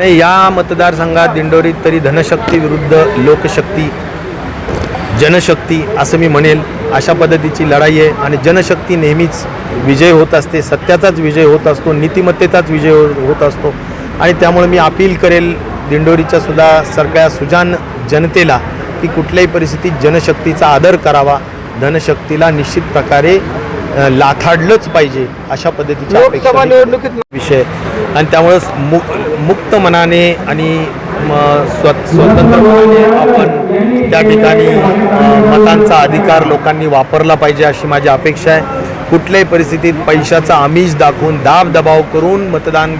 नाही या मतदारसंघात दिंडोरीत तरी धनशक्ती विरुद्ध लोकशक्ती जनशक्ती असं मी म्हणेल अशा पद्धतीची लढाई आहे. आणि जनशक्ती नेहमीच विजय होत असते सत्याचाच विजय होत असतो नीतिमत्तेचाच विजय होत असतो. आणि त्यामुळे मी अपील करेल दिंडोरीच्या सुद्धा सगळ्या सुजान जनतेला की कुठल्याही परिस्थितीत जनशक्तीचा आदर करावा. धनशक्तीला निश्चित प्रकारे लाथाडलंच पाहिजे अशा निवडणुकीत विषय आणि त्यामुळेच मुक मुक्त मनाने आणि म, स्व स्वतंत्रपणाने आपण त्या ठिकाणी मतांचा अधिकार लोकांनी वापरला पाहिजे अशी माझी अपेक्षा आहे. कुठल्याही परिस्थितीत पैशाचा आमिष दाखवून दाब दबाव करून मतदान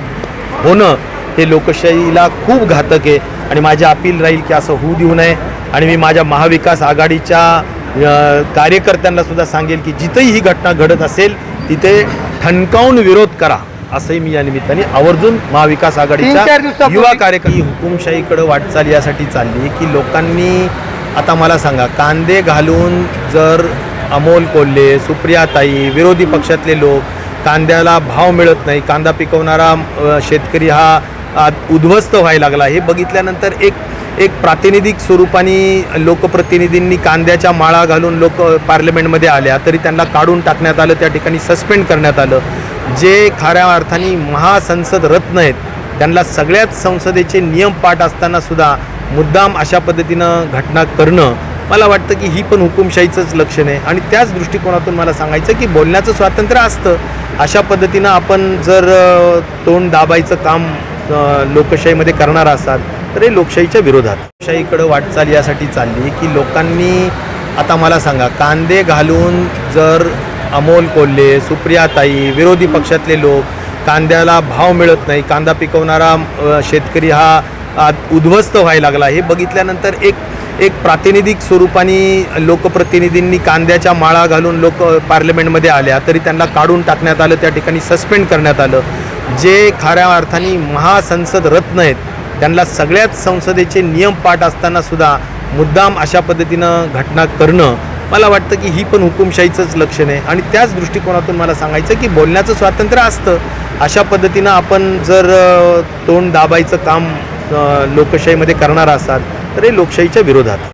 होणं हे लोकशाहीला खूप घातक आहे आणि माझी अपील राहील की असं होऊ देऊ नये. आणि मी माझ्या महाविकास आघाडीच्या कार्यकर्त्यांना सुद्धा सांगेल की जिथेही ही घटना घडत असेल तिथे ठणकावून विरोध करा. असंही मी या निमित्ताने आवर्जून महाविकास आघाडीच्या युवा कार्यक्रम हुकुमशाहीकडे वाटचाल यासाठी चालली की लोकांनी आता मला सांगा कांदे घालून जर अमोल कोल्हे सुप्रियाताई विरोधी पक्षातले लोक कांद्याला भाव मिळत नाही कांदा पिकवणारा शेतकरी हा उद्ध्वस्त व्हायला लागला हे बघितल्यानंतर एक एक प्रातिनिधिक स्वरूपाने लोकप्रतिनिधींनी कांद्याच्या माळा घालून लोक पार्लमेंटमध्ये आल्या तरी त्यांना काढून टाकण्यात आलं त्या ठिकाणी सस्पेंड करण्यात आलं. जे खऱ्या अर्थाने महासंसद रत्न आहेत त्यांना सगळ्याच संसदेचे नियम पाठ असताना सुद्धा मुद्दाम अशा पद्धतीनं घटना करणं मला वाटतं की ही पण हुकुमशाहीचंच लक्षण आहे. आणि त्याच दृष्टिकोनातून मला सांगायचं की बोलण्याचं स्वातंत्र्य असतं. अशा पद्धतीनं आपण जर तोंड दाबायचं काम लोकशाहीमध्ये करणार असाल तर हे लोकशाहीच्या विरोधात. लोकशाहीकडं वाटचाल यासाठी चालली की लोकांनी आता मला सांगा कांदे घालून जर अमोल कोल्हे सुप्रियाताई विरोधी पक्षातले लोक कांद्याला भाव मिळत नाही कांदा पिकवणारा शेतकरी हा उद्ध्वस्त व्हायला लागला. हे बघितल्यानंतर एक एक प्रातिनिधिक स्वरूपाने लोकप्रतिनिधींनी कांद्याच्या माळा घालून लोक पार्लमेंटमध्ये आल्या तरी त्यांना काढून टाकण्यात आलं त्या ठिकाणी सस्पेंड करण्यात आलं. जे खऱ्या अर्थाने महासंसद रत्न आहेत त्यांना सगळ्याच संसदेचे नियम पाठ असताना सुद्धा मुद्दाम अशा पद्धतीनं घटना करणं मला वाटतं की ही पण हुकुमशाहीचंच लक्षण आहे. आणि त्याच दृष्टिकोनातून मला सांगायचं की बोलण्याचं स्वातंत्र्य असतं. अशा पद्धतीनं आपण जर तोंड दाबायचं काम लोकशाहीमध्ये करणार असाल तर हे लोकशाहीच्या विरोधात.